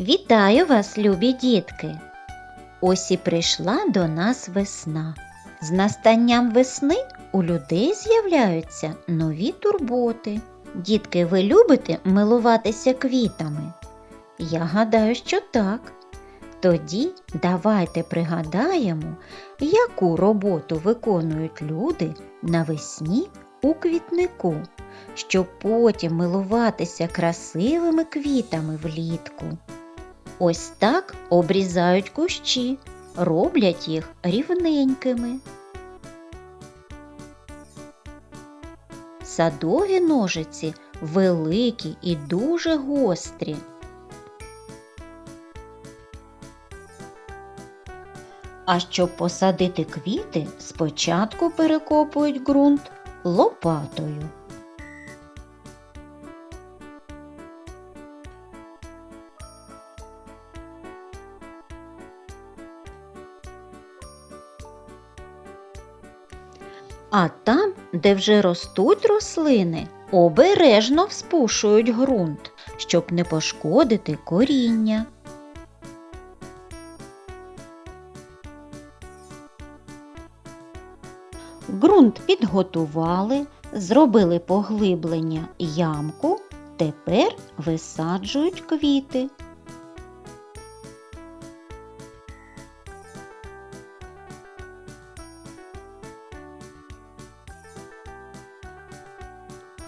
Вітаю вас, любі дітки! Ось і прийшла до нас весна. З настанням весни у людей з'являються нові турботи. Дітки, ви любите милуватися квітами? Я гадаю, що так. Тоді давайте пригадаємо, яку роботу виконують люди навесні у квітнику, щоб потім милуватися красивими квітами влітку. Ось так обрізають кущі, роблять їх рівненькими. Садові ножиці великі і дуже гострі. А щоб посадити квіти, спочатку перекопують ґрунт лопатою. А там, де вже ростуть рослини, обережно вспушують ґрунт, щоб не пошкодити коріння. Ґрунт підготували, зробили поглиблення ямку, тепер висаджують квіти.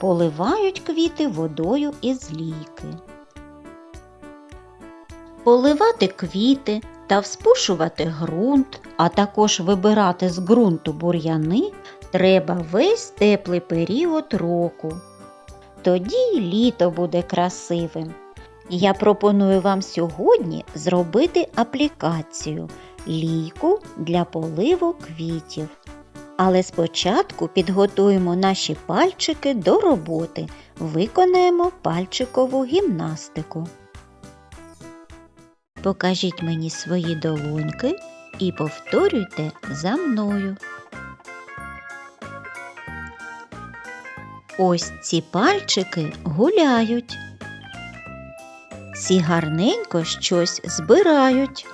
Поливають квіти водою із лійки. Поливати квіти та вспушувати ґрунт, а також вибирати з ґрунту бур'яни треба весь теплий період року. Тоді й літо буде красивим. Я пропоную вам сьогодні зробити аплікацію лійку для поливу квітів. Але спочатку підготуємо наші пальчики до роботи, виконаємо пальчикову гімнастику. Покажіть мені свої долоньки і повторюйте за мною. Ось ці пальчики гуляють. Ці гарненько щось збирають.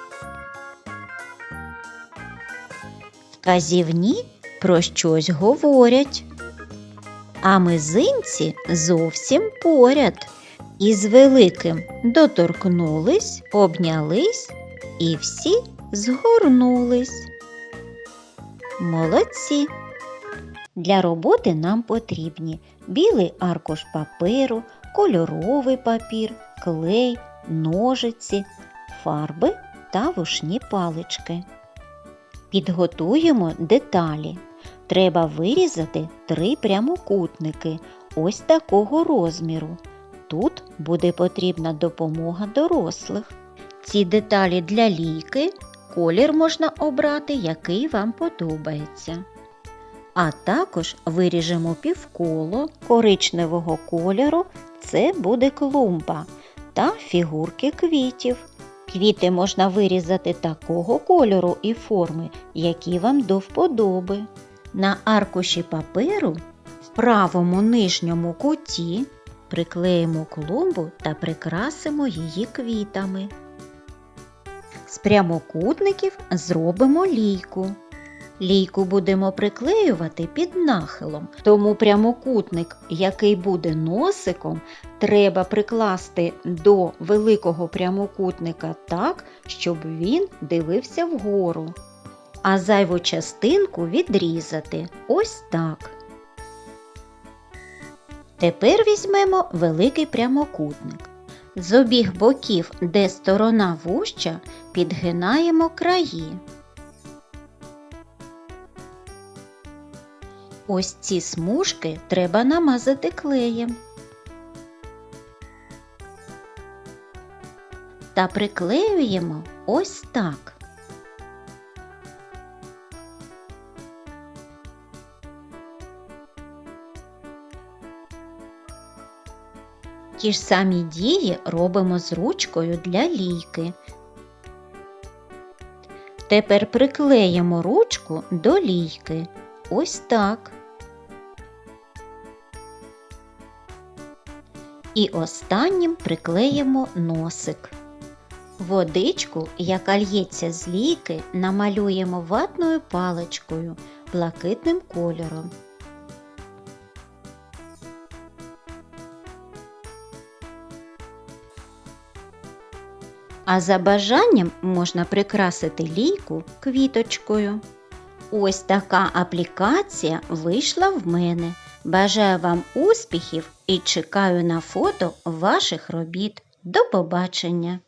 Вказівні про щось говорять, а мизинці зовсім поряд. Із великим доторкнулись, обнялись і всі згорнулись. Молодці! Для роботи нам потрібні білий аркуш паперу, кольоровий папір, клей, ножиці, фарби та вушні палички. Підготуємо деталі. Треба вирізати три прямокутники ось такого розміру. Тут буде потрібна допомога дорослих. Ці деталі для лійки колір можна обрати, який вам подобається. А також виріжемо півколо коричневого кольору, це буде клумба та фігурки квітів. Квіти можна вирізати такого кольору і форми, які вам до вподоби. На аркуші паперу в правому нижньому куті приклеїмо клумбу та прикрасимо її квітами. З прямокутників зробимо лійку. Лійку будемо приклеювати під нахилом, тому прямокутник, який буде носиком, треба прикласти до великого прямокутника так, щоб він дивився вгору. А зайву частинку відрізати ось так. Тепер візьмемо великий прямокутник. З обіх боків, де сторона вуща, підгинаємо краї. Ось ці смужки треба намазати клеєм. Та приклеюємо ось так. Ті ж самі дії робимо з ручкою для лійки. Тепер приклеїмо ручку до лійки. Ось так. І останнім приклеїмо носик. Водичку, яка л'ється з лійки, намалюємо ватною паличкою блакитним кольором. А за бажанням можна прикрасити лійку квіточкою. Ось така аплікація вийшла в мене. Бажаю вам успіхів і чекаю на фото ваших робіт. До побачення!